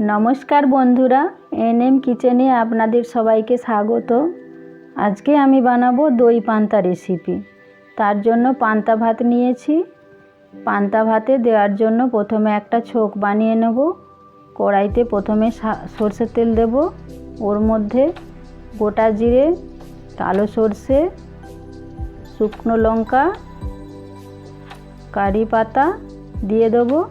নমস্কার বন্ধুরা, এনএম কিচেনে আপনাদের সবাইকে স্বাগত। আজকে আমি বানাবো দই পান্তা রেসিপি। তার জন্য পান্তা ভাত নিয়েছি। পান্তা ভাতে দেওয়ার জন্য প্রথমে একটা ছোক বানিয়ে নেব। কড়াইতে প্রথমে সর্ষের তেল দেব। ওর মধ্যে গোটা জিরে, কালো সর্ষে, শুকনো লঙ্কা, কারি পাতা দিয়ে দেবো।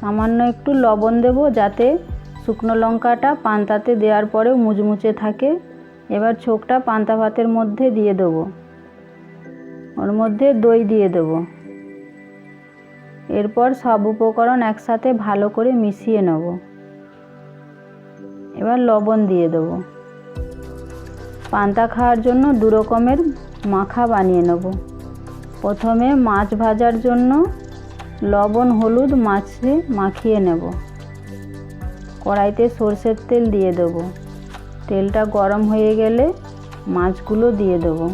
সামান্য একটু লবণ দেব যাতে শুকনো লঙ্কাটা পান্তাতে দেওয়ার পরেও মুচমুচে থাকে। এবার ছোকটা পান্তা ভাতের মধ্যে দিয়ে দেবো। ওর মধ্যে দই দিয়ে দেবো। এরপর সব উপকরণ একসাথে ভালো করে মিশিয়ে নেব। এবার লবণ দিয়ে দেবো। পান্তা খাওয়ার জন্য দু রকমের মাখা বানিয়ে নেব। প্রথমে মাছ ভাজার জন্য লবণ, হলুদ, মাছে মাখিয়ে নেব। কড়াইতে সর্ষের তেল দিয়ে দেব। তেলটা গরম হয়ে গেলে মাছগুলো দিয়ে দেব।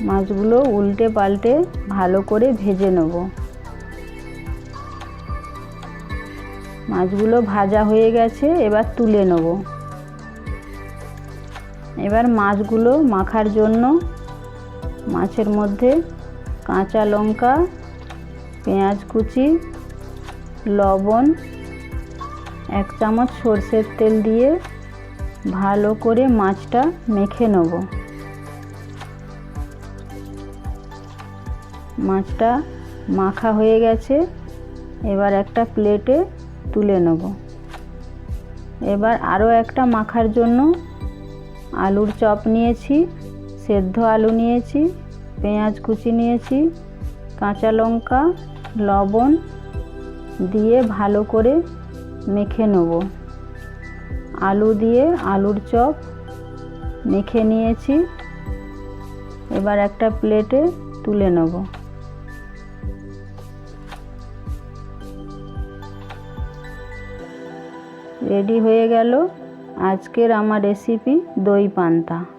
মাছগুলো উল্টে পাল্টে ভালো করে ভেজে নেব। মাছগুলো ভাজা হয়ে গেছে, এবার তুলে নেব। এবার মাছগুলো মাখার জন্য মাছের মধ্যে কাঁচা লঙ্কা, পেঁয়াজ কুচি, লবণ, এক চামচ সর্ষের তেল দিয়ে ভালো করে মাছটা মেখে নেব। মাছটা মাখা হয়ে গেছে, এবার একটা প্লেটে তুলে নেব। এবার আরও একটা মাখার জন্য আলুর চপ নিয়েছি, সেদ্ধ আলু নিয়েছি পেঁয়াজ কুচি নিয়েছি, কাঁচা লঙ্কা, লবণ দিয়ে ভালো করে মেখে নেব। আলু দিয়ে আলুর চপ মেখে নিয়েছি। এবার একটা প্লেটে তুলে নেব। রেডি হয়ে গেল আজকের আমার রেসিপি দই পান্তা।